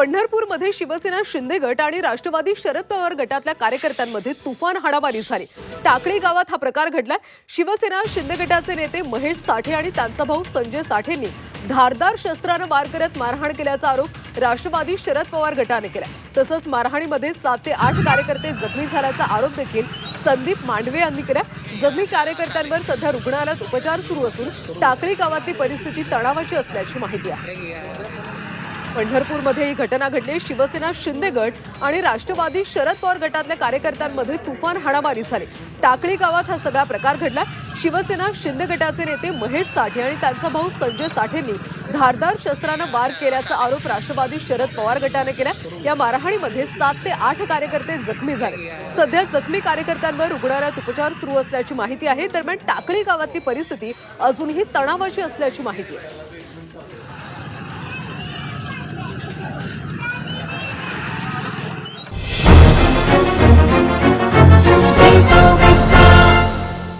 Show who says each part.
Speaker 1: पंढरपूरमध्ये शिवसेना शिंदे गट आणि राष्ट्रवादी शरद पवार गटातल्या कार्यकर्त्यांमध्ये तुफान हाडामारी झाली. टाकळी गावात हा प्रकार घडलाय. शिवसेना शिंदे गटाचे नेते महेश साठे आणि त्यांचा भाऊ संजय साठेंनी धारदार शस्त्रानं वार करत मारहाण केल्याचा आरोप राष्ट्रवादी शरद पवार गटाने केला तसंच मारहाणीमध्ये सात ते आठ कार्यकर्ते जखमी झाल्याचा आरोप देखील संदीप मांडवे यांनी केला जखमी कार्यकर्त्यांवर सध्या रुग्णालयात उपचार सुरू असून टाकळी गावातली परिस्थिती तणावाची असल्याची माहिती आहे. पंढरपूरमध्ये ही घटना घडली. शिवसेना शिंदे गट आणि राष्ट्रवादी शरद पवार गटातल्या कार्यकर्त्यांमध्ये तुफान हाणामारी झाली. टाकळी गावात हा सगळा प्रकार घडला. शिवसेना शिंदे गटाचे नेते महेश साठे आणि त्यांचा भाऊ संजय साठेंनी धारदार शस्त्रानं वार केल्याचा आरोप राष्ट्रवादी शरद पवार गटाने केला. या मारहाणीमध्ये सात ते आठ कार्यकर्ते जखमी झाले. सध्या जखमी कार्यकर्त्यांवर रुग्णालयात उपचार सुरू असल्याची माहिती आहे. दरम्यान टाकळी गावातली परिस्थिती अजूनही तणावाची असल्याची माहिती आहे.